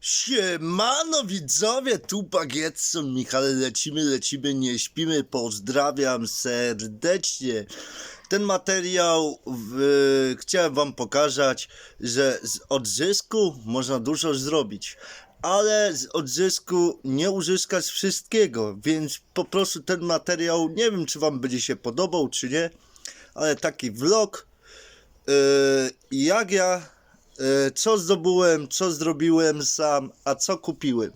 Siemano widzowie, tu Bagietson, Michał, lecimy, lecimy, nie śpimy, pozdrawiam serdecznie. Ten materiał w, chciałem wam pokazać, że z odzysku można dużo zrobić, ale z odzysku nie uzyskać wszystkiego, więc po prostu ten materiał, nie wiem czy wam będzie się podobał, czy nie, ale taki vlog, yy, jak ja co zdobyłem, co zrobiłem sam, a co kupiłem.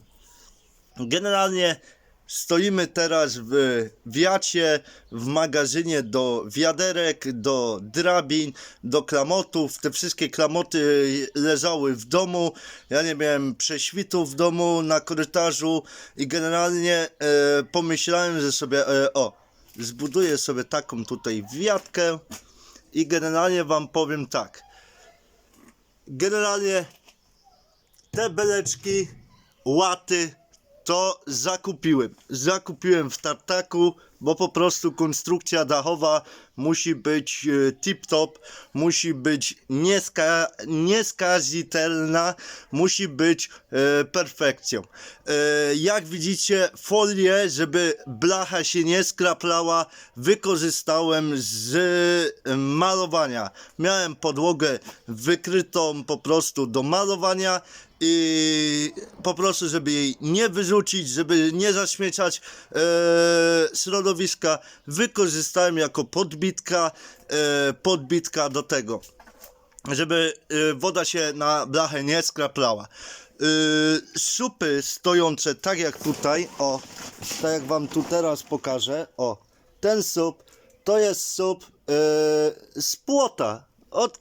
Generalnie stoimy teraz w wiacie, w magazynie do wiaderek, do drabin, do klamotów. Te wszystkie klamoty leżały w domu. Ja nie miałem prześwitu w domu, na korytarzu i generalnie e, pomyślałem, że sobie, e, o, zbuduję sobie taką tutaj wiatkę i generalnie wam powiem tak generalnie te beleczki, łaty to zakupiłem. Zakupiłem w tartaku, bo po prostu konstrukcja dachowa musi być e, tip-top, musi być nieska, nieskazitelna, musi być e, perfekcją. E, jak widzicie, folię, żeby blacha się nie skraplała, wykorzystałem z e, malowania. Miałem podłogę wykrytą po prostu do malowania i po prostu, żeby jej nie wyrzucić, żeby nie zaśmiecać e, środowiska, wykorzystałem jako podbitka, e, podbitka do tego, żeby e, woda się na blachę nie skraplała. E, supy stojące tak jak tutaj, o, tak jak wam tu teraz pokażę, o, ten sup, to jest sup e, z płota, od.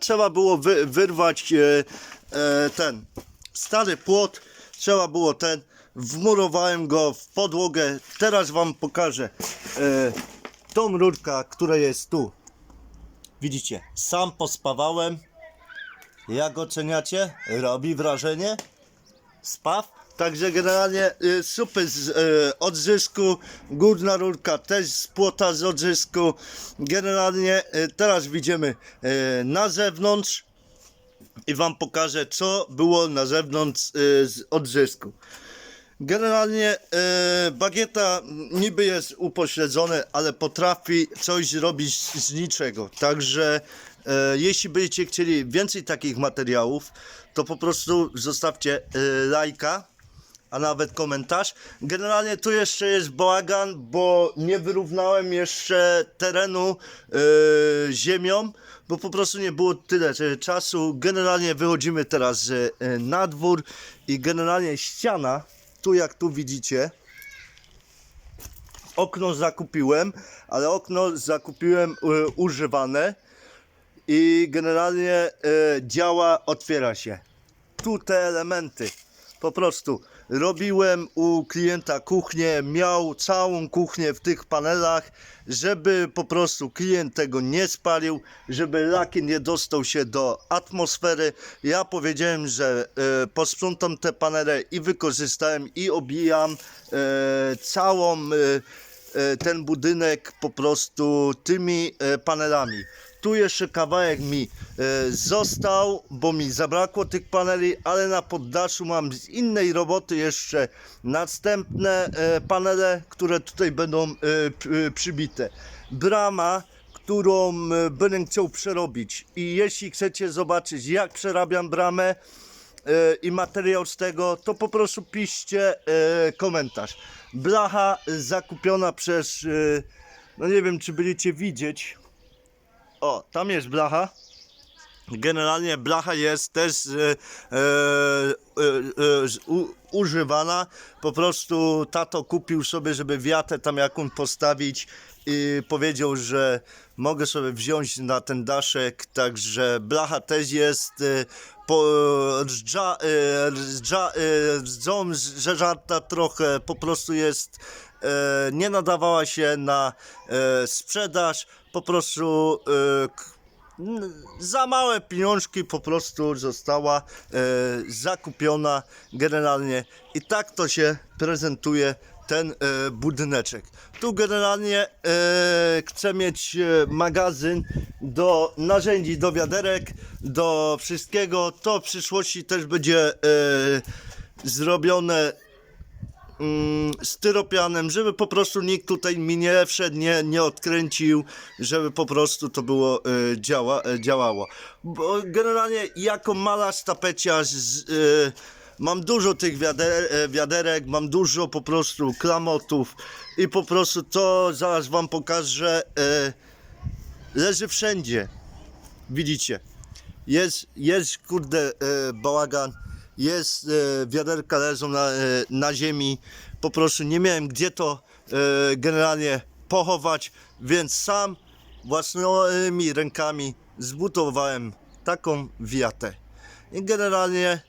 Trzeba było wy, wyrwać e, e, ten stary płot, trzeba było ten, wmurowałem go w podłogę. Teraz wam pokażę e, tą rurkę, która jest tu. Widzicie, sam pospawałem. Jak oceniacie? Robi wrażenie? Spaw? Także generalnie y, supy z y, odzysku, górna rurka też z płota z odzysku. Generalnie y, teraz widzimy y, na zewnątrz i wam pokażę co było na zewnątrz y, z odzysku. Generalnie bagieta niby jest upośledzone, ale potrafi coś zrobić z niczego. Także jeśli będziecie chcieli więcej takich materiałów, to po prostu zostawcie lajka, a nawet komentarz. Generalnie tu jeszcze jest bałagan, bo nie wyrównałem jeszcze terenu e, ziemią, bo po prostu nie było tyle e, czasu. Generalnie wychodzimy teraz e, na dwór i generalnie ściana tu jak tu widzicie okno zakupiłem, ale okno zakupiłem e, używane i generalnie e, działa, otwiera się. Tu te elementy po prostu robiłem u klienta kuchnię, miał całą kuchnię w tych panelach, żeby po prostu klient tego nie spalił, żeby lakier nie dostał się do atmosfery. Ja powiedziałem, że e, posprzątam te panele i wykorzystałem i obijam e, całą e, ten budynek po prostu tymi panelami. Tu jeszcze kawałek mi e, został, bo mi zabrakło tych paneli, ale na poddaszu mam z innej roboty jeszcze następne e, panele, które tutaj będą e, przybite. Brama, którą będę chciał przerobić i jeśli chcecie zobaczyć jak przerabiam bramę, i materiał z tego, to po prostu piszcie komentarz. Blacha zakupiona przez, no nie wiem czy będziecie widzieć, o, tam jest blacha. Generalnie blacha jest też e, e, e, e, u, używana. Po prostu tato kupił sobie, żeby wiatę tam jaką postawić i powiedział, że mogę sobie wziąć na ten daszek, także blacha też jest e, po, e, e, trochę, po prostu jest nie nadawała się na e, sprzedaż, po prostu e, za małe pieniążki po prostu została e, zakupiona generalnie i tak to się prezentuje ten e, budyneczek. Tu generalnie e, chcę mieć e, magazyn do narzędzi, do wiaderek, do wszystkiego. To w przyszłości też będzie e, zrobione styropianem, żeby po prostu nikt tutaj mi nie wszedł, nie, nie odkręcił, żeby po prostu to było e, działa, e, działało. Bo generalnie jako malarz tapeciarz z, e, mam dużo tych wiader, wiaderek, mam dużo po prostu klamotów i po prostu to zaraz wam pokażę, e, leży wszędzie. Widzicie? Jest, jest kurde e, bałagan, jest e, wiaderka leżą na, e, na ziemi. Po prostu nie miałem gdzie to e, generalnie pochować, więc sam własnymi rękami zbudowałem taką wiatę. I generalnie,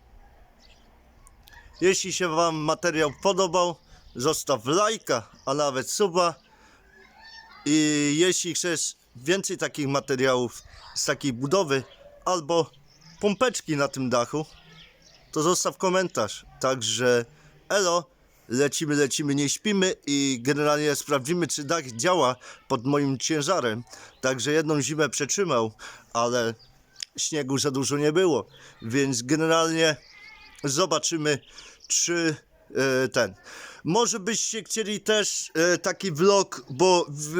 jeśli się Wam materiał podobał, zostaw lajka, a nawet suba. I jeśli chcesz więcej takich materiałów z takiej budowy albo pompeczki na tym dachu, to zostaw komentarz. Także elo, lecimy, lecimy, nie śpimy i generalnie sprawdzimy, czy dach działa pod moim ciężarem. Także jedną zimę przetrzymał, ale śniegu za dużo nie było, więc generalnie zobaczymy, czy e, ten. Może byście chcieli też e, taki vlog, bo w,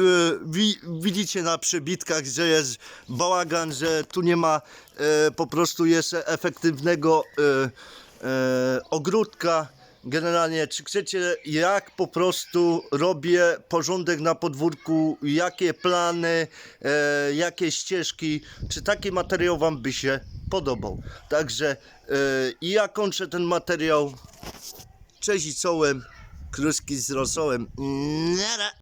wi, widzicie na przebitkach, że jest bałagan, że tu nie ma e, po prostu jeszcze efektywnego e, e, ogródka. Generalnie, czy chcecie, jak po prostu robię porządek na podwórku, jakie plany, e, jakie ścieżki, czy taki materiał Wam by się podobał. Także e, ja kończę ten materiał. Cześć i czołem, kruszki z rosołem. Nara.